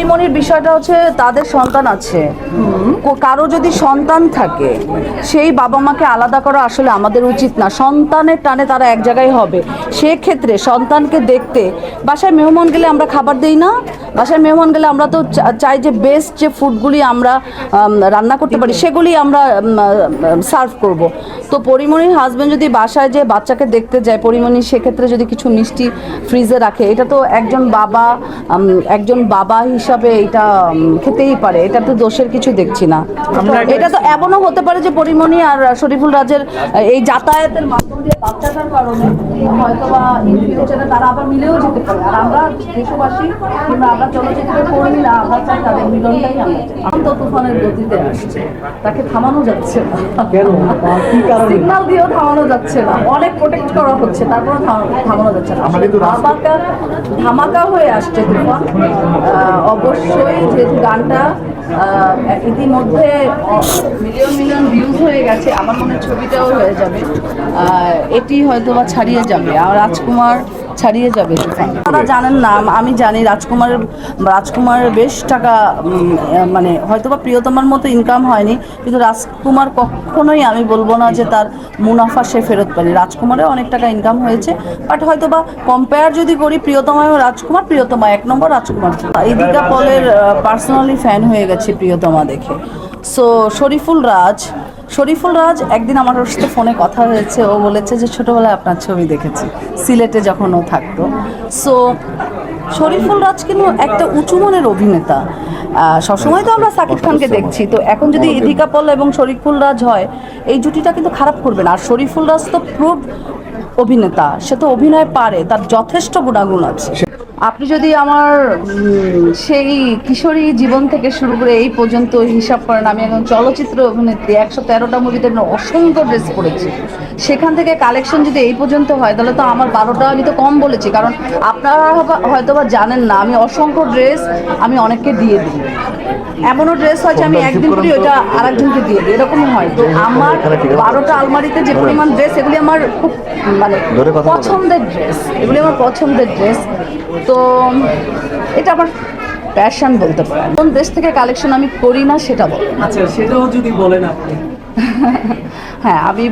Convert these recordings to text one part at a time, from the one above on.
পরিমণির বিষয়টা হচ্ছে তাদের সন্তান আছে। কারও যদি সন্তান থাকে, সেই বাবা মাকে আলাদা করা আসলে আমাদের উচিত না। সন্তানের টানে তারা এক জায়গায় হবে। সেক্ষেত্রে সন্তানকে দেখতে, বাসায় মেহমান গেলে আমরা খাবার দেই না, বাসায় মেহমান গেলে আমরা তো চাই যে বেস্ট যে ফুডগুলি আমরা রান্না করতে পারি, সেগুলি আমরা সার্ভ করব। তো পরিমণির হাজব্যান্ড যদি বাসায় যে বাচ্চাকে দেখতে যায় পরিমণি সেক্ষেত্রে যদি কিছু মিষ্টি ফ্রিজে রাখে, এটা তো একজন বাবা একজন বাবা হিসাবে এটা খেতেই পারে। এটা তো দোষের কিছু দেখছি না। এটা তো এমনও হতে পারে যে পরিমণি আর শরীফুল রাজের এই যাতায়াতের মাধ্যম দিয়ে বাচ্চাটার কারণে হয়তো বা ইন ফিউচারে তারা আবার মিলেও যেতে পারে। আর আমরা দেশবাসী কিংবা আমরা চলচ্চিত্রের কর্মী না আমরা চাই তাদের মিলনটাই আমরা চাই। শান্ত তুফানের গতিতে আসছে। তাকে থামানো যাচ্ছে না। দিয়েও থামানো যাচ্ছে না। অনেক প্রোটেক্ট করা হচ্ছে তারপরে থামানো যাচ্ছে না। ধামাকা ধামাকা হয়ে আসছে তুফান। অবশ্যই যেহেতু গানটা ইতিমধ্যে মিলিয়ন মিলিয়ন ভিউজ হয়ে গেছে, আমার মনে ছবিটাও হয়ে যাবে। এটি হয়তো বা ছাড়িয়ে যাবে। আর রাজকুমার ছাড়িয়ে যাবে তারা জানেন না, আমি জানি রাজকুমারের রাজকুমারের বেশ টাকা মানে হয়তো বা প্রিয়তমার মতো ইনকাম হয়নি, কিন্তু রাজকুমার কখনোই আমি বলব না যে তার মুনাফা সে ফেরত পায়নি রাজকুমারের অনেক টাকা ইনকাম হয়েছে বাট হয়তো বা কম্পেয়ার যদি করি প্রিয়তমা এবং রাজকুমার, প্রিয়তমা এক নম্বর, রাজকুমার ইদিকা পলের পার্সোনালি ফ্যান হয়ে গেছে প্রিয়তমা দেখে। সো শরীফুল রাজ শরীফুল রাজ একদিন আমার ওর সাথে ফোনে কথা হয়েছে। ও বলেছে যে ছোটবেলায় আপনার ছবি দেখেছি সিলেটে যখন ও থাকতো। সো শরীফুল রাজ কিন্তু একটা উঁচু মনের অভিনেতা। সবসময় তো আমরা সাকিব খানকে দেখছি। তো এখন যদি ইদিকা পল এবং শরীফুল রাজ হয় এই জুটিটা কিন্তু খারাপ করবে না। আর শরীফুল রাজ তো প্রুভ অভিনেতা। সে তো অভিনয় পারে তার যথেষ্ট গুণাগুণ আছে। আপনি যদি আমার সেই কিশোরী জীবন থেকে শুরু করে এই পর্যন্ত হিসাব করেন, আমি এখন চলচ্চিত্র অভিনেত্রী, একশো তেরোটা মুভিতে অসংখ্য ড্রেস পরেছি। সেখান থেকে কালেকশন যদি এই পর্যন্ত হয়, তাহলে তো আমার বারোটা আমি তো কম বলেছি, কারণ আপনারা হয়তো বা জানেন না, আমি অসংখ্য ড্রেস আমি অনেককে দিয়ে দিই। এমনও ড্রেস হয় যে আমি একদিন করি ওইটা আরেকজনকে দিয়ে দিই এরকম হয়। তো আমার বারোটা আলমারিতে যে পরিমাণ ড্রেস এগুলি আমার খুব মানে। পছন্দের ড্রেস এগুলি আমার পছন্দের ড্রেস তো এটা আমার প্যাশন বলতে পারেন। কোন দেশ থেকে কালেকশন আমি করি না সেটা বল। আচ্ছা সেটাও যদি বলেন আপনি। হ্যাঁ আমি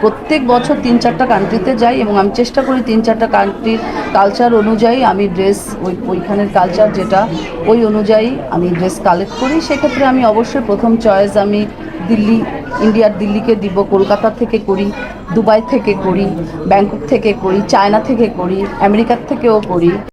প্রত্যেক বছর তিন চারটা কান্ট্রিতে যাই এবং আমি চেষ্টা করি তিন চারটা কান্ট্রির কালচার অনুযায়ী আমি ড্রেস ওই, ওইখানের কালচার যেটা, ওই অনুযায়ী আমি ড্রেস কালেক্ট করি। সেক্ষেত্রে আমি অবশ্যই প্রথম চয়েস আমি দিল্লি, ইন্ডিয়ার দিল্লিকে দিব, কলকাতা থেকে করি, দুবাই থেকে করি, ব্যাংকক থেকে করি, চায়না থেকে করি, আমেরিকার থেকেও করি।